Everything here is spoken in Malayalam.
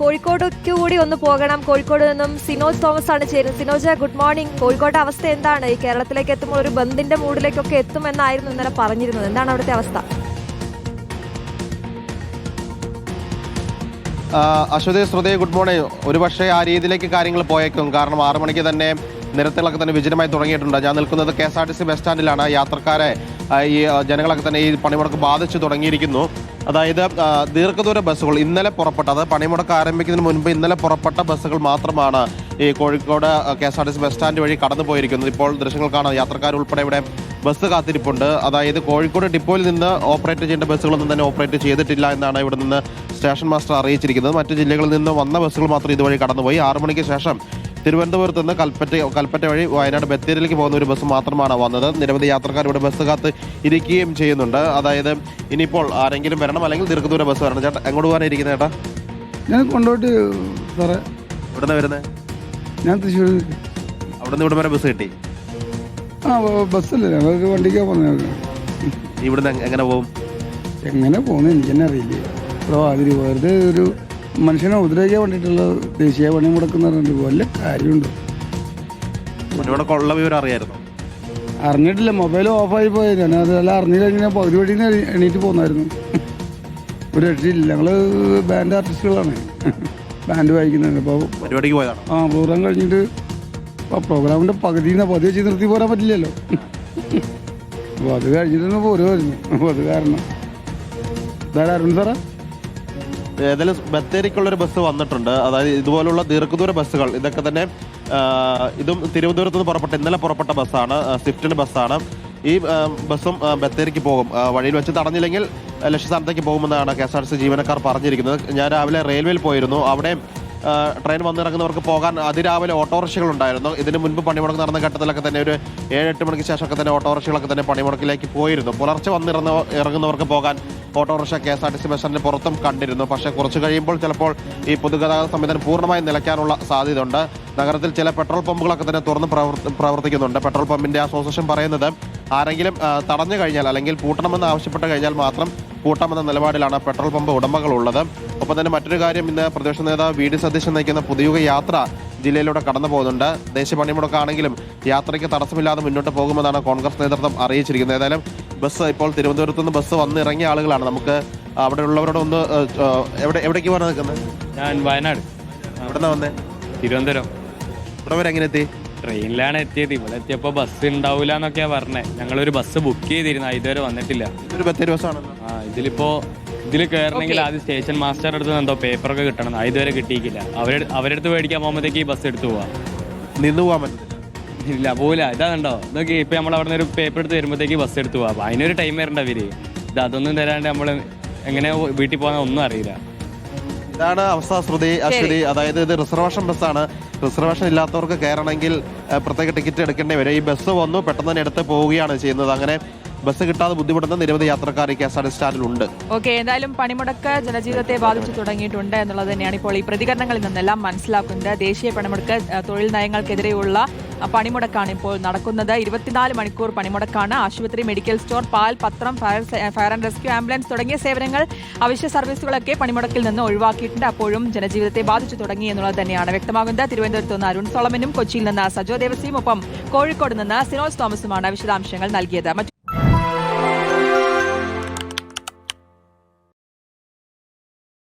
കോഴിക്കോടേക്ക് കൂടി ഒന്ന് പോകണം. കോഴിക്കോട് നിന്നും സിനോജ് തോമസ് ആണ് ചേരുന്നത്. സിനോജ ഗുഡ് മോർണിംഗ് കോഴിക്കോട്ടെ അവസ്ഥ എന്താണ്? ഈ കേരളത്തിലേക്ക് എത്തുമ്പോൾ ഒരു ബന്ദിന്റെ മൂഡിലേക്കൊക്കെ എത്തുമെന്നായിരുന്നു ഇന്നലെ പറഞ്ഞിരുന്നത്. എന്താണ് അവിടുത്തെ അവസ്ഥ? അശ്വതി ശ്രുതി ഗുഡ് മോർണിംഗ് ഒരുപക്ഷെ ആ രീതിയിലേക്ക് കാര്യങ്ങൾ പോയേക്കും. കാരണം ആറു മണിക്ക് തന്നെ നിരത്തുകളൊക്കെ തന്നെ വിജനമായി തുടങ്ങിയിട്ടുണ്ട്. ഞാൻ നിൽക്കുന്നത് K S R T C bus സ്റ്റാൻഡിലാണ്. യാത്രക്കാരെ ഈ ജനങ്ങളൊക്കെ തന്നെ ഈ പണിമുടക്ക് ബാധിച്ചു തുടങ്ങിയിരിക്കുന്നു. അതായത് ദീർഘദൂര ബസ്സുകൾ ഇന്നലെ പുറപ്പെട്ട അത് പണിമുടക്ക് ആരംഭിക്കുന്നതിന് മുൻപ് ഇന്നലെ പുറപ്പെട്ട ബസ്സുകൾ മാത്രമാണ് ഈ Kozhikode K S R T C bus stand വഴി കടന്നു പോയിരിക്കുന്നത് ഇപ്പോൾ ദൃശ്യങ്ങൾ കാണാം. യാത്രക്കാർ ഉൾപ്പെടെ ഇവിടെ ബസ് കാത്തിരിപ്പുണ്ട്. അതായത് കോഴിക്കോട് ഡിപ്പോയിൽ നിന്ന് ഓപ്പറേറ്റ് ചെയ്യേണ്ട ബസ്സുകളൊന്നും തന്നെ ഓപ്പറേറ്റ് ചെയ്തിട്ടില്ല എന്നാണ് ഇവിടെ നിന്ന് സ്റ്റേഷൻ മാസ്റ്റർ അറിയിച്ചിരിക്കുന്നത്. മറ്റ് ജില്ലകളിൽ നിന്ന് വന്ന ബസ്സുകൾ മാത്രം ഇതുവഴി കടന്നുപോയി. ആറു മണിക്ക് ശേഷം തിരുവനന്തപുരത്ത് നിന്ന് കൽപ്പറ്റ കൽപ്പറ്റ വഴി വയനാട് ബത്തേരിയിലേക്ക് പോകുന്ന ഒരു ബസ് മാത്രമാണ് വന്നത്. നിരവധി യാത്രക്കാർ ഇവിടെ ബസ് കാത്ത് ഇരിക്കുകയും ചെയ്യുന്നുണ്ട്. അതായത് ഇനിയിപ്പോൾ ആരെങ്കിലും വരണം അല്ലെങ്കിൽ ദീർഘദൂര ബസ് വരണം. ചേട്ടാ എങ്ങോട്ട് പോകാനാണ് ഇരിക്കുന്നത് ചേട്ടാ? ഞാൻ കൊണ്ടോട്ട് സാറേ. ഇവിടുന്ന് വരുന്നത് ഞാൻ തൃശ്ശൂർ അവിടുന്ന് ഇവിടെ വരെ ബസ് കിട്ടി? ആ ബസ്സല്ലേ. ഞങ്ങൾക്ക് വണ്ടിക്കാ പോകുന്നത്. ഇവിടുന്ന് എങ്ങനെ പോകും? എങ്ങനെ പോകുന്നത് എനിക്ക് തന്നെ അറിയില്ല. ഇവിടെ അതിരി വെറുതെ ഒരു മനുഷ്യനെ ഉപദ്രവിക്കാൻ വേണ്ടിയിട്ടുള്ള ദേശീയ പണി മുടക്കുന്ന വല്ല കാര്യമുണ്ട്. ഇവിടെ കൊള്ള വിവരം അറിയായിരുന്നു? അറിഞ്ഞിട്ടില്ല. മൊബൈൽ ഓഫായി പോയി. ഞാൻ അതെല്ലാം അറിഞ്ഞില്ല. പകുതി വഴി എണീറ്റ് പോന്നായിരുന്നു. ഒരു രക്ഷയില്ല. ഞങ്ങൾ ബാൻഡ് ആർട്ടിസ്റ്റുകളാണ് ബാൻഡ് വായിക്കുന്നുണ്ട് അപ്പോൾ പരിപാടിക്ക് പോയതാണ്? ആ പ്രോഗ്രാം കഴിഞ്ഞിട്ട് ആ പ്രോഗ്രാമിന്റെ പകുതി പകുതി വെച്ച് നിർത്തി പോരാൻ പറ്റില്ലല്ലോ. അപ്പോൾ അത് കഴിഞ്ഞിട്ടൊന്ന് പോരുമായിരുന്നു. അപ്പോൾ അത് കാരണം. അരുൺ സാറാ? ഏതായാലും ബത്തേരിക്കുള്ളൊരു ബസ് വന്നിട്ടുണ്ട്. അതായത് ഇതുപോലുള്ള ദീർഘദൂര ബസ്സുകൾ. ഇതൊക്കെ തന്നെ ഇതും തിരുവനന്തപുരത്ത് നിന്ന് പുറപ്പെട്ട ഇന്നലെ പുറപ്പെട്ട ബസ്സാണ് സ്വിഫ്റ്റിന് ബസ്സാണ്. ഈ ബസ്സും ബത്തേരിക്ക് പോകും. വഴിയിൽ വെച്ച് തടഞ്ഞില്ലെങ്കിൽ ലക്ഷ്യസ്ഥാനത്തേക്ക് പോകുമെന്നാണ് കെ എസ് ആർ സി ജീവനക്കാർ പറഞ്ഞിരിക്കുന്നത്. ഞാൻ രാവിലെ റെയിൽവേയിൽ പോയിരുന്നു. അവിടെ ട്രെയിൻ വന്നിറങ്ങുന്നവർക്ക് പോകാൻ അതിരാവിലെ ഓട്ടോറിക്ഷകൾ ഉണ്ടായിരുന്നു ഇതിന് മുൻപ് പണിമുടക്ക് നടന്ന ഘട്ടത്തിലൊക്കെ തന്നെ ഒരു ഏഴ് എട്ട് മണിക്ക് ശേഷമൊക്കെ തന്നെ ഓട്ടോറിക്ഷകളൊക്കെ തന്നെ പണിമുടക്കിലേക്ക് പോയിരുന്നു. പുലർച്ചെ വന്നിറങ്ങുന്നവർക്ക് ഇറങ്ങുന്നവർക്ക് പോകാൻ autorickshaw K S R T C bus പുറത്തും കണ്ടിരുന്നു. പക്ഷേ കുറച്ച് കഴിയുമ്പോൾ ചിലപ്പോൾ ഈ പൊതുഗതാഗത സംവിധാനം പൂർണമായും നിലയ്ക്കാനുള്ള സാധ്യതയുണ്ട്. നഗരത്തിൽ ചില പെട്രോൾ പമ്പുകളൊക്കെ തന്നെ തുറന്ന് പ്രവർത്തിക്കുന്നുണ്ട്. പെട്രോൾ പമ്പിന്റെ അസോസിയേഷൻ പറയുന്നത് ആരെങ്കിലും തടഞ്ഞു കഴിഞ്ഞാൽ അല്ലെങ്കിൽ പൂട്ടണമെന്ന് ആവശ്യപ്പെട്ട് കഴിഞ്ഞാൽ മാത്രം കൂട്ടമെന്ന നിലപാടിലാണ് പെട്രോൾ പമ്പ് ഉടമകളുള്ളത്. ഒപ്പം തന്നെ മറ്റൊരു കാര്യം ഇന്ന് പ്രതിപക്ഷ നേതാവ് വി ഡി സതീശൻ നയിക്കുന്ന പുതിയുഗ യാത്ര ജില്ലയിലൂടെ കടന്നു പോകുന്നുണ്ട്. ദേശീയ പണിമുടക്കാണെങ്കിലും യാത്രയ്ക്ക് തടസ്സമില്ലാതെ മുന്നോട്ട് പോകുമെന്നാണ് കോൺഗ്രസ് നേതൃത്വം അറിയിച്ചിരിക്കുന്നത്. ഏതായാലും ബസ് ഇപ്പോൾ തിരുവനന്തപുരത്ത് നിന്ന് ബസ് വന്ന് ഇറങ്ങിയ ആളുകളാണ്. നമുക്ക് അവിടെ ഉള്ളവരോട് ഒന്ന് എവിടെ എവിടേക്ക് പോകാൻ നിൽക്കുന്നത്? ഞാൻ വയനാട്. എവിടെ നിന്ന് വന്നേ? തിരുവനന്തപുരം. ഇവിടെ വരെ എങ്ങനെ എത്തി? ട്രെയിനിലാണ് എത്തിയത്. ഇവിടെ എത്തിയപ്പോൾ ബസ് ഉണ്ടാവില്ല എന്നൊക്കെയാ പറഞ്ഞത് ഞങ്ങളൊരു ബസ് ബുക്ക് ചെയ്തിരുന്നു. ഇതുവരെ വന്നിട്ടില്ല. ഇതൊരു ബത്തേരി ബസ്സാണ്. ആ ഇതിലിപ്പോ ഇതിൽ കയറണമെങ്കിൽ ആദ്യം സ്റ്റേഷൻ മാസ്റ്റർ അടുത്ത് നിന്ന് എന്തോ പേപ്പറൊക്കെ കിട്ടണം. ഇതുവരെ കിട്ടിയിട്ടില്ല. അവരെ അവരെടുത്ത് മേടിക്കാൻ പോകുമ്പോഴത്തേക്ക് ഈ ബസ് എടുത്തു പോവാ. നിന്ന് പോകാൻ പറ്റില്ല ഇല്ല ഇതാ ഇതാണുണ്ടോ നോക്കി ഇപ്പൊ നമ്മൾ അവിടെ നിന്ന് ഒരു പേപ്പർ എടുത്ത് വരുമ്പോഴത്തേക്ക് ബസ് എടുത്തു പോവാ. അപ്പൊ അതിനൊരു ടൈം വരണ്ട അവർ ഇത് അതൊന്നും തരാണ്ട് നമ്മൾ എങ്ങനെ വീട്ടിൽ പോകാൻ ഒന്നും അറിയില്ല. ഇതാണ് അവസ്ഥ ശ്രുതി അശ്വതി അതായത് ഇത് റിസർവേഷൻ ബസ്സാണ് റിസർവേഷൻ ഇല്ലാത്തവർക്ക് കയറണമെങ്കിൽ പ്രത്യേക ടിക്കറ്റ് എടുക്കേണ്ടി വരും. ഈ ബസ് വന്നു പെട്ടെന്ന് തന്നെ എടുത്ത് പോവുകയാണ് ചെയ്യുന്നത്. അങ്ങനെ ബസ് കിട്ടാതെ ബുദ്ധിമുട്ടുന്ന നിരവധി യാത്രക്കാർ ഈ കെ എസ് ആർ ടി സ്റ്റാൻഡിലുണ്ട് ഓക്കെ എന്തായാലും പണിമുടക്ക് ജനജീവിതത്തെ ബാധിച്ചു തുടങ്ങിയിട്ടുണ്ട് എന്നുള്ളത് തന്നെയാണ് ഇപ്പോൾ ഈ പ്രതികരണങ്ങളിൽ നിന്നെല്ലാം മനസ്സിലാക്കുന്നത്. ദേശീയ പണിമുടക്ക് തൊഴിൽ നയങ്ങൾക്കെതിരെയുള്ള പണിമുടക്കാണ് ഇപ്പോൾ നടക്കുന്നത്. ഇരുപത്തിനാല് മണിക്കൂർ പണിമുടക്കാണ് ആശുപത്രി മെഡിക്കൽ സ്റ്റോർ പാൽ പത്രം fire fire and rescue ambulance തുടങ്ങിയ സേവനങ്ങൾ അവശ്യ സർവീസുകളൊക്കെ പണിമുടക്കിൽ നിന്ന് ഒഴിവാക്കിയിട്ടുണ്ട്. അപ്പോഴും ജനജീവിതത്തെ ബാധിച്ചു തുടങ്ങി എന്നുള്ളത് തന്നെയാണ് വ്യക്തമാകുന്നത്. തിരുവനന്തപുരത്ത് നിന്ന് അരുൺ സോളമനും കൊച്ചിയിൽ നിന്ന് സജോ ദേവസിയും ഒപ്പം കോഴിക്കോട് നിന്ന് സിനോസ് തോമസുമാണ് വിശദാംശങ്ങൾ നൽകിയത്.